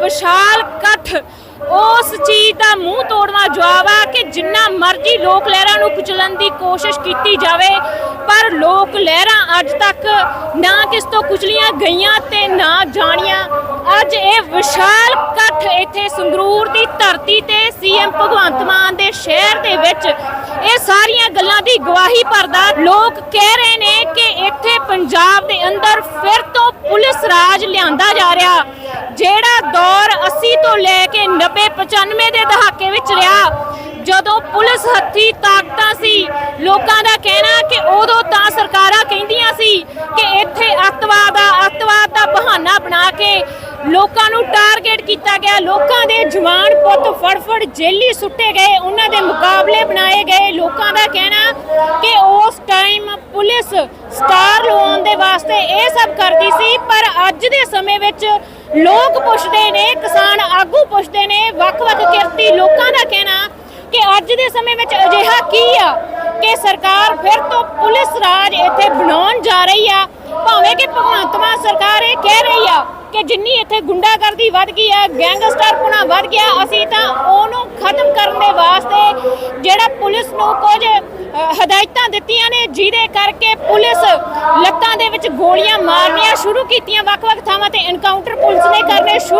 ਵਿਸ਼ਾਲ ਇਕੱਠ। ਉਸ ਚੀਜ਼ ਦਾ ਮੂੰਹ ਤੋੜਨਾ ਜਵਾਬ ਆ ਕਿ ਜਿੰਨਾ ਮਰਜ਼ੀ ਲੋਕ ਲਹਿਰਾਂ ਨੂੰ ਕੁਚਲਣ ਦੀ ਕੋਸ਼ਿਸ਼ ਕੀਤੀ ਜਾਵੇ, ਪਰ ਲੋਕ ਲਹਿਰਾਂ ਅੱਜ ਤੱਕ ਨਾ ਕਿਸ ਤੋਂ ਕੁਚਲੀਆਂ ਗਈਆਂ ਤੇ ਨਾ ਜਾਣੀਆਂ। ਅੱਜ ਇਹ ਵਿਸ਼ਾਲ ਇਕੱਠ ਇੱਥੇ ਸੰਗਰੂਰ ਦੀ ਧਰਤੀ ਤੇ ਸੀਐਮ ਭਗਵੰਤ ਮਾਨ ਦੇ ਸ਼ਹਿਰ ਦੇ ਵਿੱਚ ਇਹ ਸਾਰੀਆਂ ਗੱਲਾਂ ਦੀ ਗਵਾਹੀ ਭਰਦਾ ਲੋਕ ਕਹਿ ਰਹੇ ਨੇ ਕਿ ਇੱਥੇ ਪੰਜਾਬ ਦੇ ਅੰਦਰ ਫਿਰ ਤੋਂ ਪੁਲਿਸ ਰਾਜ ਲਿਆਂਦਾ ਜਾ ਰਿਹਾ। ਜਿਹੜਾ ਦੌਰ 80 ਤੋਂ ਲੈ ਕੇ 90 95 ਦੇ ਦਹਾਕੇ ਵਿੱਚ ਰਿਹਾ, ਜਦੋਂ ਪੁਲਿਸ ਹੱਥੀ ਤਾਕਤਾਂ ਸੀ, ਲੋਕਾਂ ਦਾ ਕਹਿਣਾ ਕਿ ਉਦੋਂ ਤਾਂ ਸਰਕਾਰਾਂ ਕਹਿੰਦੀਆਂ ਸੀ ਕਿ ਇੱਥੇ ਅੱਤਵਾਦ ਆ, ਅੱਤਵਾਦ ਦਾ ਬਹਾਨਾ ਬਣਾ ਕੇ ਲੋਕਾਂ ਨੂੰ ਟਾਰਗੇਟ ਕੀਤਾ ਗਿਆ। ਲੋਕਾਂ ਦੇ ਜਵਾਨ ਪੁੱਤ ਫੜਫੜ ਜੇਲੀ ਸੁੱਟੇ ਗਏ, ਉਹਨਾਂ ਦੇ ਮੁਕਾਬਲੇ ਬਣਾਏ ਗਏ। ਲੋਕਾਂ ਦਾ ਕਹਿਣਾ ਕਿ ਉਸ ਟਾਈਮ ਪੁਲਿਸ ਸਟਾਰ ਲਵਾਉਣ ਦੇ ਵਾਸਤੇ ਇਹ ਸਭ ਕਰਦੀ ਸੀ, ਪਰ ਅੱਜ ਦੇ ਸਮੇਂ ਵਿੱਚ ਲੋਕ ਪੁੱਛਦੇ ਨੇ, ਕਿਸਾਨ ਆਗੂ ਪੁੱਛਦੇ ਨੇ, ਵੱਖ-ਵੱਖ ਕਿਰਤੀ ਲੋਕਾਂ ਦਾ ਕਹਿਣਾ ਕਿ ਅੱਜ ਦੇ ਸਮੇਂ ਵਿੱਚ ਅਜਿਹਾ ਕੀ ਆ ਕਿ ਸਰਕਾਰ ਫਿਰ ਤੋਂ ਪੁਲਿਸ ਰਾਜ ਇੱਥੇ ਬਣਾਉਣ ਜਾ ਰਹੀ ਆ, ਭਾਵੇਂ ਕਿ ਭਗਵੰਤ ਮਾਨ ਸਰਕਾਰ ਇਹ ਕਹਿ ਰਹੀ ਆ ਕਿ ਜਿੰਨੀ ਇੱਥੇ ਗੁੰਡਾਗਰਦੀ ਵੱਧ ਗਈ ਹੈ ਗੈਂਗਸਟਰਪੁਣਾ ਵੱਧ ਗਿਆ, ਅਸੀਂ ਤਾਂ ਉਹਨੂੰ ਖਤਮ ਕਰਨ ਦੇ ਵਾਸਤੇ ਜਿਹੜਾ ਪੁਲਿਸ ਨੂੰ ਕੁਝ ਹਦਾਇਤਾਂ ਦਿੱਤੀਆਂ ਨੇ, ਜਿਹਦੇ ਕਰਕੇ ਪੁਲਿਸ ਲੱਤਾਂ ਦੇ ਵਿੱਚ ਗੋਲੀਆਂ ਮਾਰਨੀਆਂ ਸ਼ੁਰੂ ਕੀਤੀਆਂ। ਵੱਖ-ਵੱਖ ਥਾਵਾਂ ਤੇ ਐਨਕਾਊਂਟਰ ਪੁਲਿਸ ਨੇ ਕਰਨੇ ਸ਼ੁਰੂ